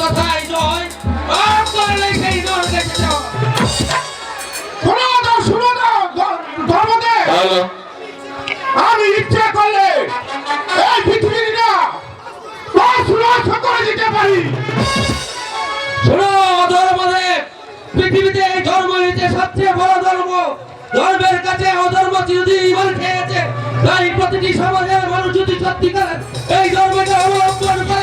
তথায় জয় করলে সেই। শোনো শুনো আমি ইচ্ছে করলে এই পৃথিবীটা দশ করে দিতে পারি। শোনো পৃথিবীতে এই ধর্ম হচ্ছে সবচেয়ে বড় ধর্ম। ধর্মের কাছে অধর্ম যদি ইমান খেয়ে গেছে তাই প্রতিটি সমাজের মানুষ যদি সত্যিকার এই ধর্মকে অবলম্বন করে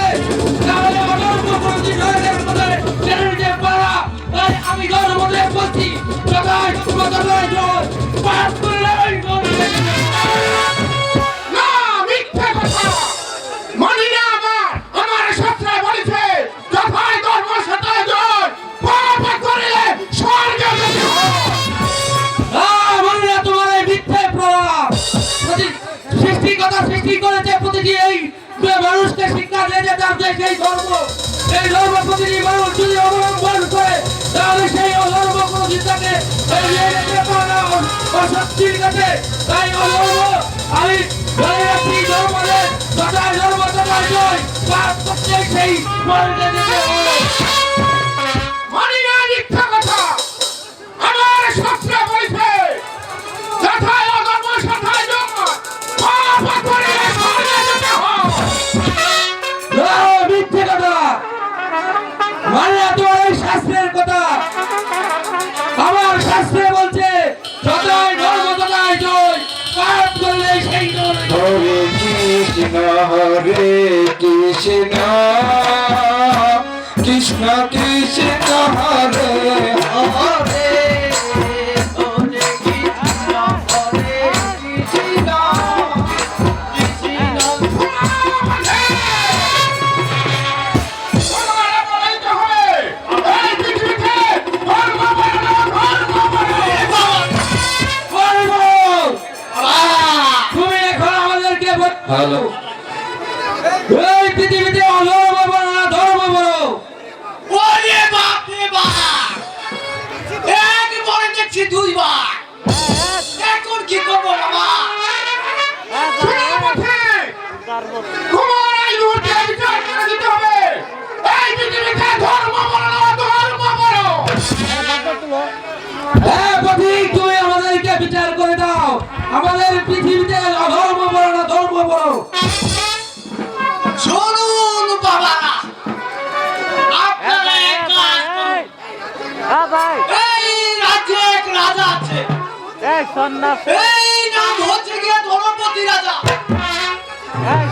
সৃষ্টিকতা সৃষ্টি করেছে প্রতিটি এই মানুষকে শিক্ষা দিয়ে যেতে হবে সেই ধর্ম এই ধর্ম প্রতিটি মানুষ যদি অবলম্বন করে, তাহলে সেই অধর্ম কোনো পারে কাছে তাই অধর্ম। আমি ধরে রাখছি, ধর্ম জয়। সেই মরণে শাস্ত্রের কথা। আমার শাস্ত্রে বলছে সদাই ধর্ম জয়। পাপ করলে সেই কৃষ্ণ, হরে কৃষ্ণ। কৃষ্ণ কৃষ্ণ, হরে হরে। হ্যালো এই পৃথিবীতে অধর্ম না ধর্ম বলো। ওরে বাপ রে বাপ। এক বলে দেখছি দুইবার। এখন কি করব বাবা? তোমার এই মুহূর্তে বিচার করে দিতে হবে। এই পৃথিবীতে ধর্ম বলো ধর্ম বলো। হ্যাঁ ভাই। এই রাজ্যে এক রাজা আছে। এই সন্ন্যাস। এই নাম হচ্ছে গিয়ে ধর্মপতি রাজা। এই